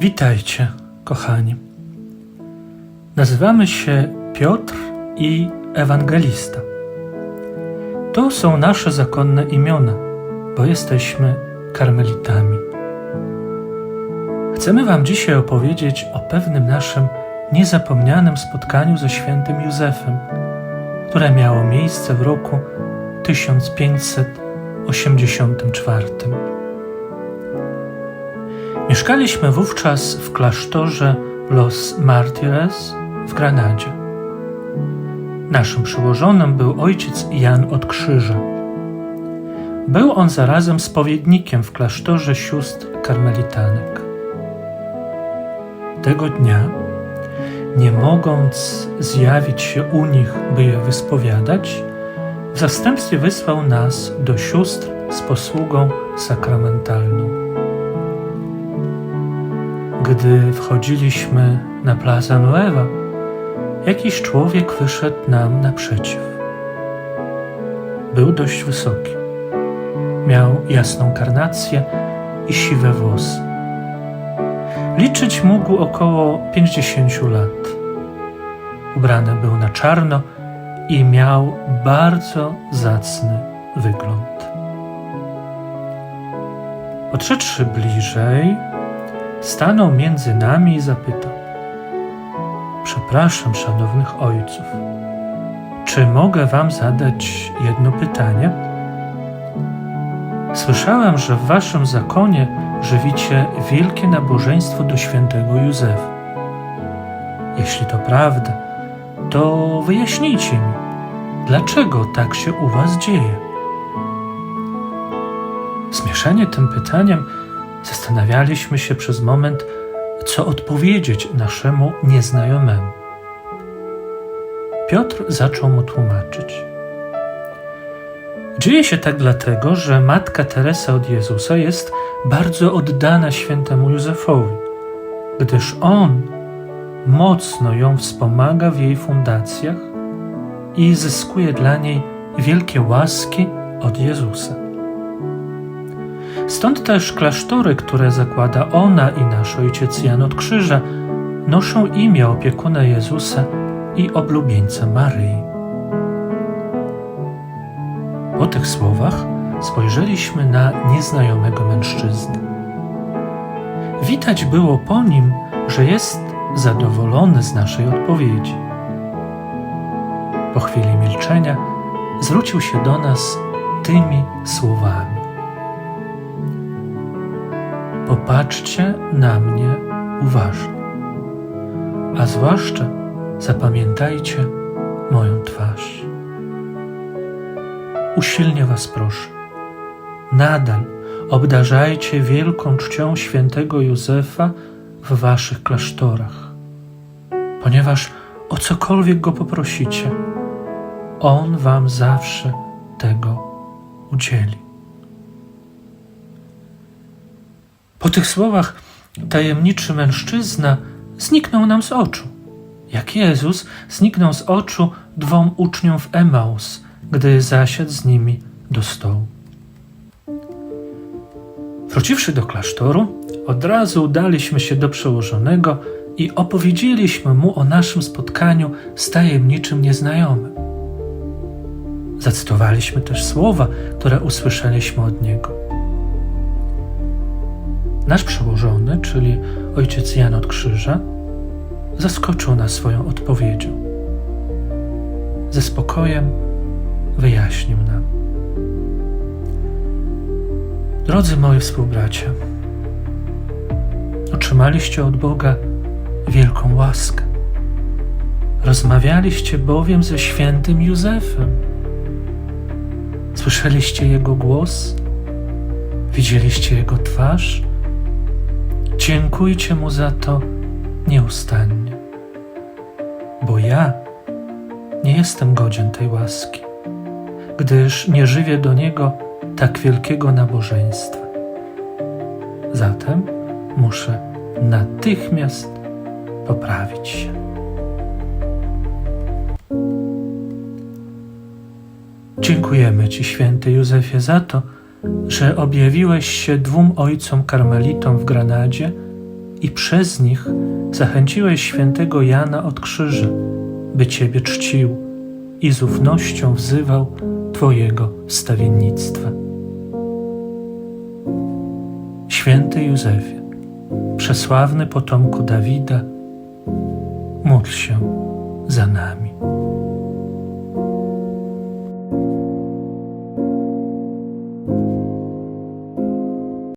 Witajcie, kochani. Nazywamy się Piotr i Ewangelista. To są nasze zakonne imiona, bo jesteśmy karmelitami. Chcemy Wam dzisiaj opowiedzieć o pewnym naszym niezapomnianym spotkaniu ze świętym Józefem, które miało miejsce w roku 1584. Mieszkaliśmy wówczas w klasztorze Los Martires w Granadzie. Naszym przełożonym był ojciec Jan od Krzyża. Był on zarazem spowiednikiem w klasztorze sióstr karmelitanek. Tego dnia, nie mogąc zjawić się u nich, by je wyspowiadać, w zastępstwie wysłał nas do sióstr z posługą sakramentalną. Gdy wchodziliśmy na Plaza Nueva, jakiś człowiek wyszedł nam naprzeciw. Był dość wysoki. Miał jasną karnację i siwe włosy. Liczyć mógł około 50 lat. Ubrany był na czarno i miał bardzo zacny wygląd. Podszedłszy bliżej, stanął między nami i zapytał: Przepraszam, szanownych ojców, czy mogę wam zadać jedno pytanie? Słyszałem, że w waszym zakonie żywicie wielkie nabożeństwo do świętego Józefa. Jeśli to prawda, to wyjaśnijcie mi, dlaczego tak się u was dzieje. Zmieszanie tym pytaniem Zastanawialiśmy się przez moment, co odpowiedzieć naszemu nieznajomemu. Piotr zaczął mu tłumaczyć. Dzieje się tak dlatego, że matka Teresa od Jezusa jest bardzo oddana świętemu Józefowi, gdyż on mocno ją wspomaga w jej fundacjach i zyskuje dla niej wielkie łaski od Jezusa. Stąd też klasztory, które zakłada ona i nasz ojciec Jan od Krzyża, noszą imię opiekuna Jezusa i oblubieńca Maryi. Po tych słowach spojrzeliśmy na nieznajomego mężczyznę. Widać było po nim, że jest zadowolony z naszej odpowiedzi. Po chwili milczenia zwrócił się do nas tymi słowami. Popatrzcie na mnie uważnie, a zwłaszcza zapamiętajcie moją twarz. Usilnie Was proszę, nadal obdarzajcie wielką czcią świętego Józefa w Waszych klasztorach, ponieważ o cokolwiek go poprosicie, on Wam zawsze tego udzieli. Po tych słowach tajemniczy mężczyzna zniknął nam z oczu, jak Jezus zniknął z oczu dwom uczniom w Emaus, gdy zasiadł z nimi do stołu. Wróciwszy do klasztoru, od razu udaliśmy się do przełożonego i opowiedzieliśmy mu o naszym spotkaniu z tajemniczym nieznajomym. Zacytowaliśmy też słowa, które usłyszeliśmy od niego. Nasz przełożony, czyli ojciec Jan od Krzyża, zaskoczył nas swoją odpowiedzią. Ze spokojem wyjaśnił nam. Drodzy moi współbracia, otrzymaliście od Boga wielką łaskę. Rozmawialiście bowiem ze świętym Józefem. Słyszeliście jego głos, widzieliście jego twarz Dziękujcie mu za to nieustannie, bo ja nie jestem godzien tej łaski, gdyż nie żywię do niego tak wielkiego nabożeństwa. Zatem muszę natychmiast poprawić się. Dziękujemy Ci, święty Józefie, za to, że objawiłeś się dwóm ojcom karmelitom w Granadzie i przez nich zachęciłeś świętego Jana od krzyża, by Ciebie czcił i z ufnością wzywał Twojego stawiennictwa. Święty Józefie, przesławny potomku Dawida, módl się za nami.